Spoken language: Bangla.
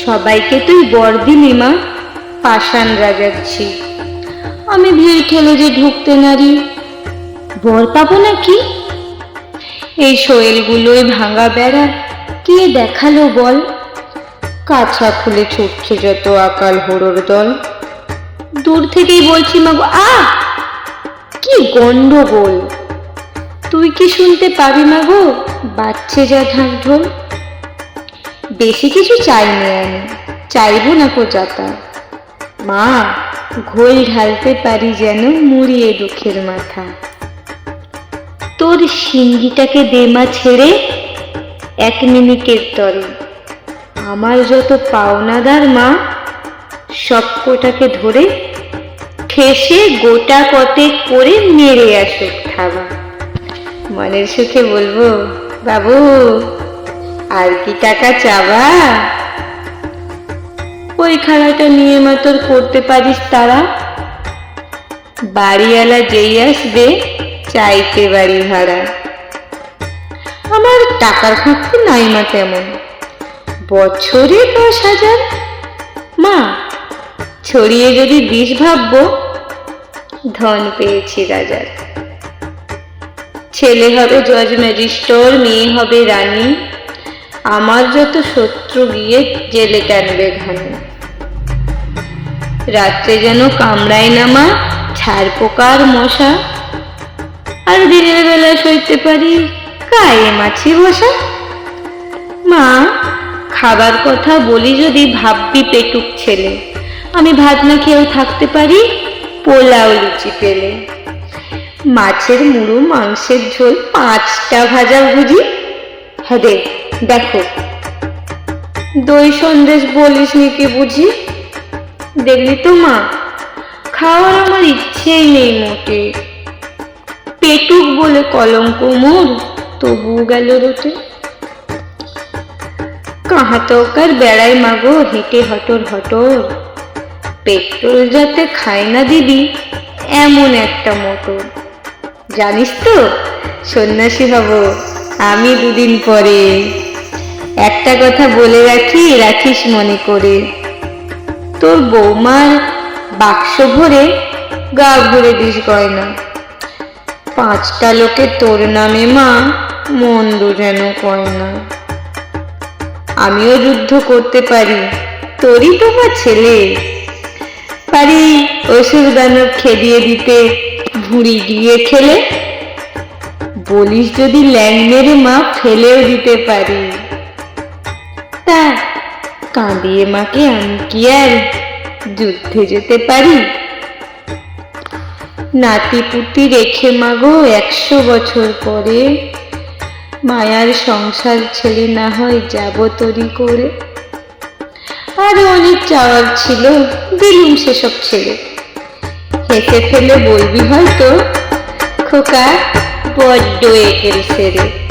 সবাইকে তুই বর দিলি, মা। পাষাণ রাজাচ্ছি। আমি ভিড় ঠেলে যে ঢুকতে নারি। বর পাবো নাকি? এই শোয়েলগুলোই ভাঙা বেড়া কে দেখাল বল? কাছা খুলে ছুটছে যত আকাল হোড়োর দল। দূর থেকেই বলছি মাগো আ কি গন্ডগোল তুই কি শুনতে পাবি মাগো বাচ্চে যা ঢাক ঢোল। বেশি কিছু চাইনি আমি। চাইব না কো যাতা মা, ঘোল ঢালতে পারি যেন মুড়িয়ে দুঃখের মাথা। তোর সিঙ্গিটাকে দেমা ছেড়ে এক মিনিটের তরে। আমার যত পাওনাদার মা সবকটাকে ধরে ঠেসে গোটা কতে করে মেরে আসুক থাবা। মনের সুখে বলব, বাবু আর কি টাকা চাবা? ওই খাড়াটা নিয়ে মা তোর করতে পারিস, তারা। বাড়িওয়ালা যেই আসবে, চাইতে বাড়ি ভাড়া। আমার টাকার ঘাটতি নাই মা তেমন। বছরে দশ হাজার। মা, ছড়িয়ে যদি বিষ ভাববো, ধন পেয়েছি রাজার। ছেলে হবে জজ ম্যাজিস্টর মেয়ে হবে রানী। আমার যত শত্রু গিয়ে জেলে টানবে ঘানি রাত্রে যেন কামড়ায় না মা ছাড় পোকার মশা। আর দিনের বেলা সইতে পারি কায়ে মাছি বসা। মা, খাবার কথা বলি যদি ভাববি পেটুক ছেলে। আমি ভাত না খেয়েও থাকতে পারি পোলাও লুচি পেলে। মাছের মুড়ো, মাংসের ঝোল, পাঁচটা ভাজা ভুজি। দে দেখো। দই সন্দেশ বলিস নি কি বুঝি? দেখলি তো মা? খাওয়ার আমার ইচ্ছেই নেই মোটে। পেটুক বলে কলঙ্ক মোর তবু গেল রোটে। কাহা তকার বেড়াই মাগো, হেঁটে হটর হটর। পেট্রোল যাতে খায় না দিদি, এমন একটা মোটর। জানিস তো, সন্ন্যাসী হব। আমি দুদিন পরে। একটা কথা বলে রাখি, রাখিস মনে করে। তোর বৌমার বাক্স ভরে গা ভরে দিস গয়না। পাঁচটা লোকে তোর নামে মা মন্দ যেন কয় না আমিও যুদ্ধ করতে পারি, তোরই তো মা ছেলে। পারি অসুর দানব খেদিয়ে দিতে, ভুঁড়ি দিয়ে খেলে বলিস যদি ল্যাং মেরে মা ফেলেও দিতে পারি? তা, কাঁদিয়ে মাকে আমি কি আর যুদ্ধে যেতে পারি? নাতি পুতি রেখে মাগো একশো বছর পরে। মায়ার সংসার ছেড়ে না হয় যাব তরি করে। আর অনেক চাওয়ার ছিল, দিলুম সেসব ছেড়ে। হেসে ফেলে বলবি হয়তো, খোকা pour douer et le serrer.